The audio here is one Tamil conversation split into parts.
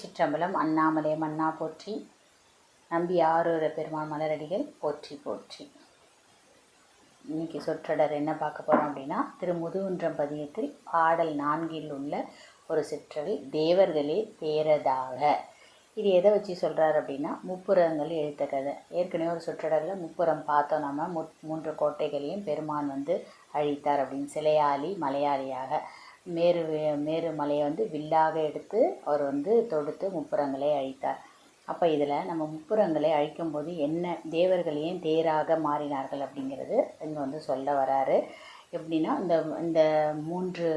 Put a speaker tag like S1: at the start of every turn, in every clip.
S1: திருச்சிற்றம்பலம் அண்ணாமலை மன்னா போற்றி நம்பி ஆரூர பெருமாள் மலரடிகள் போற்றி போற்றி. இன்னைக்கு சொற்றொடர் என்ன பார்க்க போகிறோம் அப்படின்னா திரு முதுகுன்றம் பதியத்தில் பாடல் நான்கில் உள்ள ஒரு சிற்றல் தேவர்களே தேரதாக இது எதை வச்சு சொல்கிறார் அப்படின்னா முப்புறங்கள் எழுத்த கதை ஏற்கனவே ஒரு சுற்றடரில் முப்புறம் பார்த்தோம் நம்ம மு மூன்று கோட்டைகளையும் பெருமான் வந்து அழித்தார் அப்படின்னு சிலையாளி மலையாளியாக. மேரு மேரு மலையை வந்து வில்லாக எடுத்து அவர் வந்து தொடுத்து முப்புறங்களை அழித்தார். அப்போ இதில் நம்ம முப்புறங்களை அழிக்கும்போது என்ன தேவர்களையும் தேராக மாறினார்கள் அப்படிங்கிறது இங்கே வந்து சொல்ல வராரு. எப்படின்னா இந்த இந்த மூன்று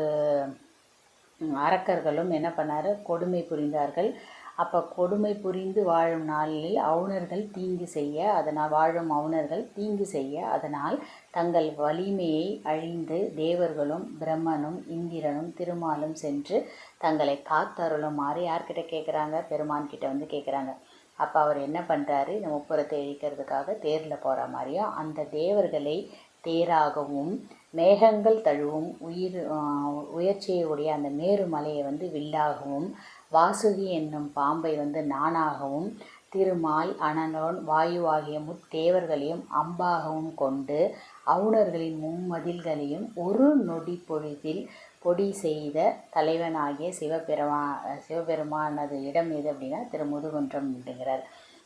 S1: அரக்கர்களும் என்ன பண்ணார்? கொடுமை புரிந்தார்கள். அப்போ கொடுமை புரிந்து வாழும் நாளில் அவுணர்கள் தீங்கு செய்ய அதனால் வாழும் அவுணர்கள் தீங்கு செய்ய அதனால் தங்கள் வலிமையை அழிந்து தேவர்களும் பிரம்மனும் இந்திரனும் திருமாலும் சென்று தங்களை காத்தருளுமாறு யார்கிட்ட கேட்குறாங்க? பெருமான் கிட்ட வந்து கேட்குறாங்க. அப்போ அவர் என்ன பண்ணுறாரு இந்த முப்புறத்தை இழிக்கிறதுக்காக தேரில் போகிற மாதிரியும் அந்த தேவர்களை தேராகவும் மேகங்கள் தழுவும் உயிர் உயர்ச்சியுடைய அந்த மேருமலையை வந்து வில்லாகவும் வாசுகி என்னும் பாம்பை வந்து நானாகவும் திருமால் அனனோன் வாயு ஆகிய முத்தேவர்களையும் அம்பாகவும் கொண்டு அவுணர்களின் மும்மதில்களையும் ஒரு நொடி பொழுதில் பொடி செய்த தலைவனாகிய சிவபெருமா சிவபெருமானது இடம் எது அப்படின்னா திரு முதுகுன்றம் அப்படிங்கிறார்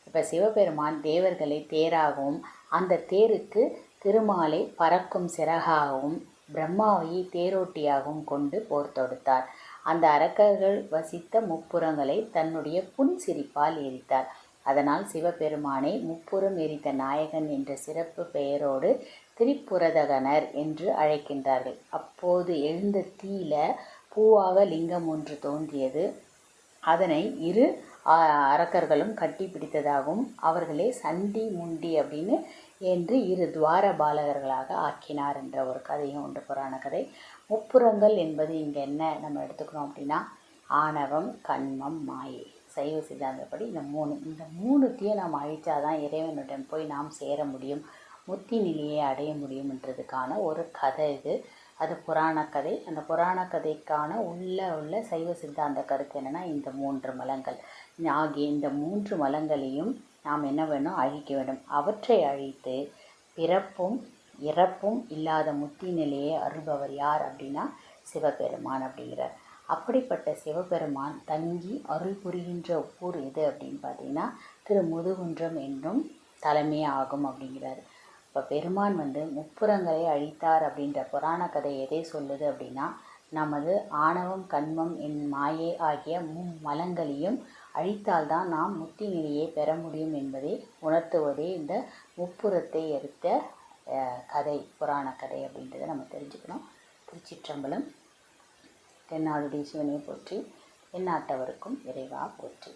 S1: இப்போ சிவபெருமான் தேவர்களை தேராகவும் அந்த தேருக்கு திருமாலை பறக்கும் சிறகாகவும் பிரம்மாவை தேரோட்டியாகவும் கொண்டு போர் தொடுத்தார். அந்த அரக்கர்கள் வசித்த முப்புறங்களை தன்னுடைய புன் சிரிப்பால் எரித்தார். அதனால் சிவபெருமானை முப்புறம் எரித்த நாயகன் என்ற சிறப்பு பெயரோடு திரிபுரதகனர் என்று அழைக்கின்றார்கள். அப்போது எழுந்த தீயில பூவாக லிங்கம் ஒன்று தோன்றியது. அதனை இரு அரக்கர்களும் கட்டி பிடித்ததாகவும் அவர்களே சண்டி முண்டி அப்படின்னு என்று இரு துவார பாலகர்களாக ஆக்கினார் என்ற ஒரு கதையும் உண்டு புராண கதை. முப்புறங்கள் என்பது இங்கே என்ன? நம்ம எடுத்துக்கிறோம் அப்படின்னா ஆணவம் கண்மம் மாயை. சைவ சித்தாந்தப்படி இந்த மூணு இந்த மூணுத்தையும் நாம் அழித்தாதான் இறைவனுடன் போய் நாம் சேர முடியும் முத்தி நிலையை அடைய முடியும்ன்றதுக்கான ஒரு கதை இது. அது புராண கதை. அந்த புராண கதைக்கான உள்ள உள்ள சைவ சித்தாந்த கருத்து என்னென்னா இந்த மூன்று மலங்கள். ஆகிய இந்த மூன்று மலங்களையும் நாம் என்ன வேணும்? அழிக்க வேண்டும். அவற்றை அழித்து பிறப்பும் இறப்பும் இல்லாத முத்தி நிலையை அருள்பவர் யார் அப்படின்னா சிவபெருமான் அப்படிங்கிறார். அப்படிப்பட்ட சிவபெருமான் தங்கி அருள் புரிகின்ற ஊர் எது அப்படின்னு பார்த்தீங்கன்னா திரு முதுகுன்றம் என்றும் தலைமை ஆகும் அப்படிங்கிறார். இப்போ பெருமான் வந்து முப்புறங்களை அழித்தார் அப்படின்ற புராண கதை எதை சொல்லுது அப்படின்னா நமது ஆணவம் கண்மம் என் மாயை ஆகிய மும்மலங்களையும் அழித்தால்தான் நாம் முத்தி நிலையை பெற முடியும் என்பதை உணர்த்துவதே இந்த முப்புறத்தை எடுத்த கதை புராண கதை அப்படின்றத நம்ம தெரிஞ்சுக்கணும். திருச்சிற்றம்பலம் தென்னாடுடைய சிவனை போற்றி எந்நாட்டவருக்கும் இறைவா போற்றி.